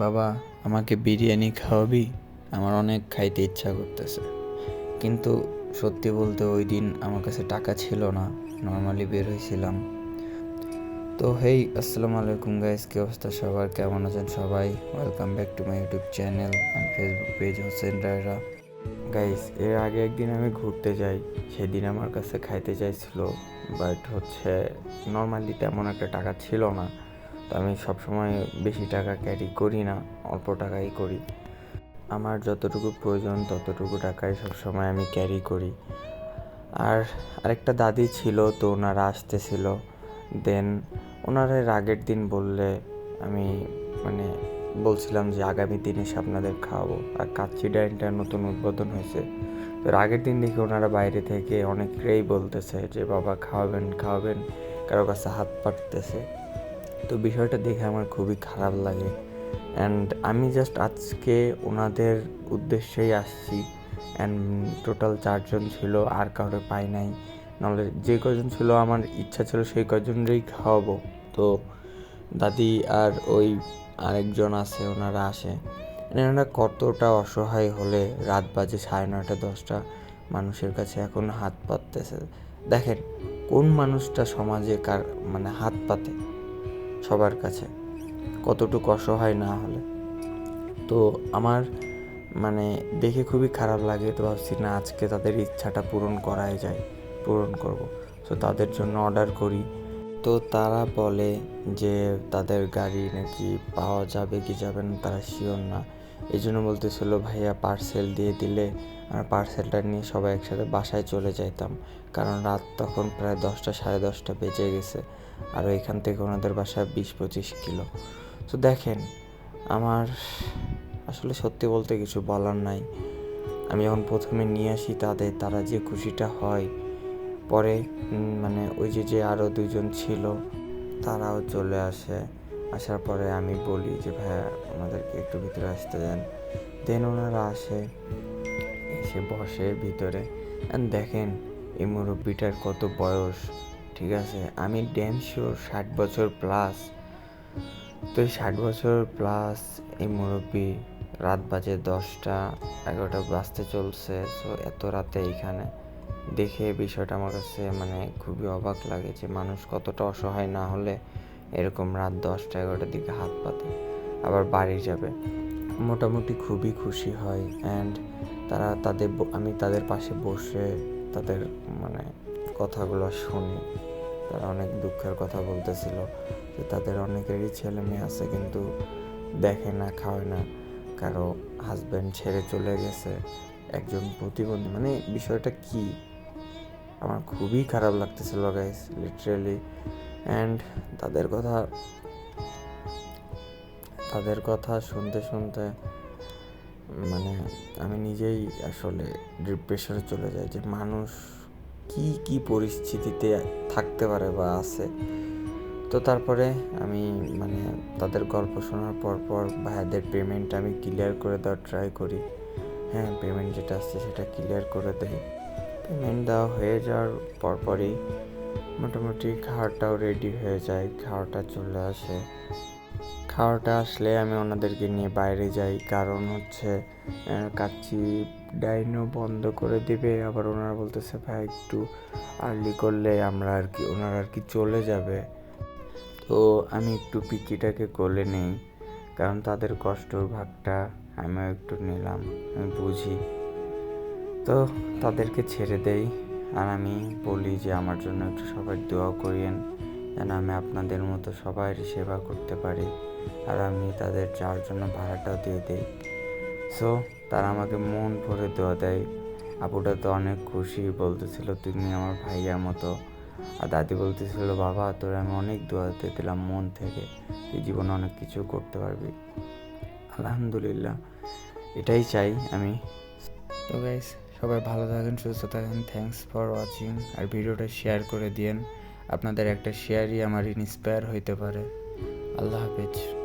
বাবা, আমাকে বিরিয়ানি খাওয়াবি? আমার অনেক খাইতে ইচ্ছা করতেছে। কিন্তু সত্যি বলতে ওই দিন আমার কাছে টাকা ছিল না। নর্মালি বের হয়েছিলাম তো হেই, আসসালামু আলাইকুম গাইস কি অবস্থা সবার? কেমন আছেন সবাই? Welcome back to my YouTube channel and Facebook page Hossain Rayra. Guys এর আগে একদিন আমি ঘুরতে যাই। সেদিন আমার কাছে খাইতে চাইছিল বাট হচ্ছে নর্মালি তেমন একটা টাকা ছিল না। তো আমি সবসময় বেশি টাকা ক্যারি করি না, অল্প টাকাই করি। আমার যতটুকু প্রয়োজন ততটুকু টাকাই সবসময় আমি ক্যারি করি। আর আরেকটা দাদি ছিল তো ওনারা আসতেছিল। দেন ওনারা আগের দিন বললে আমি মানে বলছিলাম যে আগামী দিনে এসে আপনাদের খাওয়াবো। আর কাচ্চি ডাইনটা নতুন উদ্বোধন হয়েছে। তো আগের দিন দেখি ওনারা বাইরে থেকে অনেকেই বলতেছে যে, বাবা, খাওয়াবেন খাওয়াবেন। কারও কাছে হাত পাততেছে। তো বিষয়টা দেখে আমার খুবই খারাপ লাগে। অ্যান্ড আমি জাস্ট আজকে ওনাদের উদ্দেশ্যেই আসছি। অ্যান্ড টোটাল চারজন ছিল, আর কাউরে পাই নাই। নাহলে যে কজন ছিল, আমার ইচ্ছা ছিল সেই কজনেরই খাওয়াবো। তো দাদি আর ওই আরেকজন আছে, ওনারা আসে। এনারা কতটা অসহায় হলে রাত বাজে সাড়ে নয়টা, দশটা মানুষের কাছে এখন হাত পাততেছে। দেখেন, কোন মানুষটা সমাজে কার মানে হাত পাতে? সবার কাছে। কতটুকু অসহায় না হলে। তো আমার মানে দেখে খুবই খারাপ লাগে তো ভাবছি, না, আজকে তাদের ইচ্ছাটা পূরণ করাই যায়, পূরণ করব। তো তাদের জন্য অর্ডার করি। তো তারা বলে যে তাদের গাড়ি নাকি পাওয়া যাবে কি যাবে না, তারা শিওর না। এই জন্য বলতেছিল, ভাইয়া পার্সেল দিয়ে দিলে আর পার্সেলটা নিয়ে সবাই একসাথে বাসায় চলে যাইতাম। কারণ রাত তখন প্রায় দশটা, সাড়ে দশটা বেজে গেছে। আর এখান থেকে ওনাদের বাসা বিশ পঁচিশ কিলো। তো দেখেন, আমার আসলে সত্যি বলতে কিছু বলার নাই। আমি যখন প্রথমে নিয়ে আসি তাদের, তারা যে খুশিটা হয়, পরে মানে ওই যে যে আরও দুজন ছিল, তারাও চলে আসে। আসার পরে আমি বলি যে, ভাইয়া, আমাদেরকে একটু ভিতরে আসতে দেন। দেন ওনারা আসে, এসে বসে ভিতরে। দেখেন, এই মুরব্বিটার কত বয়স। ঠিক আছে? আমি ড্যাম শিওর ষাট বছর প্লাস তো এই ষাট বছর প্লাস এই মুরব্বি রাত বাজে দশটা, এগারোটা বাজতে চলছে। সো এত রাতে এইখানে দেখে বিষয়টা আমার কাছে মানে খুবই অবাক লাগে যে মানুষ কতটা অসহায় না হলে এরকম রাত দশটা, এগারোটার দিকে হাত পাতে। আবার বাড়ি যাবে। মোটামুটি খুবই খুশি হয়। অ্যান্ড তারা তাদের আমি তাদের পাশে বসে তাদের মানে কথাগুলো শুনি। তারা অনেক দুঃখের কথা বলতেছিল যে তাদের অনেকেরই ছেলে মেয়ে আছে কিন্তু দেখে না খাওয়ায় না। কারও হাজব্যান্ড ছেড়ে চলে গেছে, একজন প্রতিবন্ধী। মানে বিষয়টা কি? আমার খুবই খারাপ লাগতেছিল গাইস লিটারেলি অ্যান্ড তাদের কথা তাদের কথা শুনতে শুনতে মানে আমি নিজেই আসলে ডিপ্রেশনে চলে যাই যে মানুষ কি কি পরিস্থিতিতে থাকতে পারে বা আছে? তো তারপরে আমি মানে তাদের গল্প শোনার পর পর ভাইয়াদের পেমেন্ট আমি ক্লিয়ার করে দেওয়ার ট্রাই করি। হ্যাঁ পেমেন্ট যেটা আসছে সেটা ক্লিয়ার করে দেয় পেমেন্ট দেওয়া হয়ে যাওয়ার পরপরই মোটামুটি খাওয়াটাও রেডি হয়ে যায়, খাওয়াটা চলে আসে। খাওয়াটা আসলে আমি ওনাদেরকে নিয়ে বাইরে যাই। কারণ হচ্ছে কাচ্চি ডাইনও বন্ধ করে দেবে। আবার ওনারা বলতেছে, ভাই, একটু আর্লি করলে আমরা আর কি, ওনারা আর কি চলে যাবে। তো আমি একটু পিচিটাকে কোলে নেই, কারণ তাদের কষ্টর ভাগটা আমিও একটু নিলাম, আমি বুঝি। তো তাদেরকে ছেড়ে দেই, আর আমি বলি যে, আমার জন্য একটু সবাই দোয়া করিয়েন। যেন আমি আপনাদের মতো সবাই সেবা করতে পারি আর আমি তাদের যার জন্য ভাড়াটাও দিয়ে দিই। সো তারা আমাকে মন ভরে দেওয়া দেয়। আপুটা তো অনেক খুশি, বলতেছিল, তুমি আমার ভাইয়ার মতো। আর দাদি বলতেছিল, বাবা, তোর আমি অনেক দোয়া দিয়ে দিলাম মন থেকে। তুই জীবনে অনেক কিছু করতে পারবি। আলহামদুলিল্লাহ, এটাই চাই আমি। তো গাইস সবাই ভালো থাকেন, সুস্থ থাকেন। থ্যাংকস ফর ওয়াচিং আর ভিডিওটা শেয়ার করে দিয়েন। আপনাদের একটা শেয়ারই আমার ইন্সপায়ার হইতে পারে। আল্লাহ হাফেজ।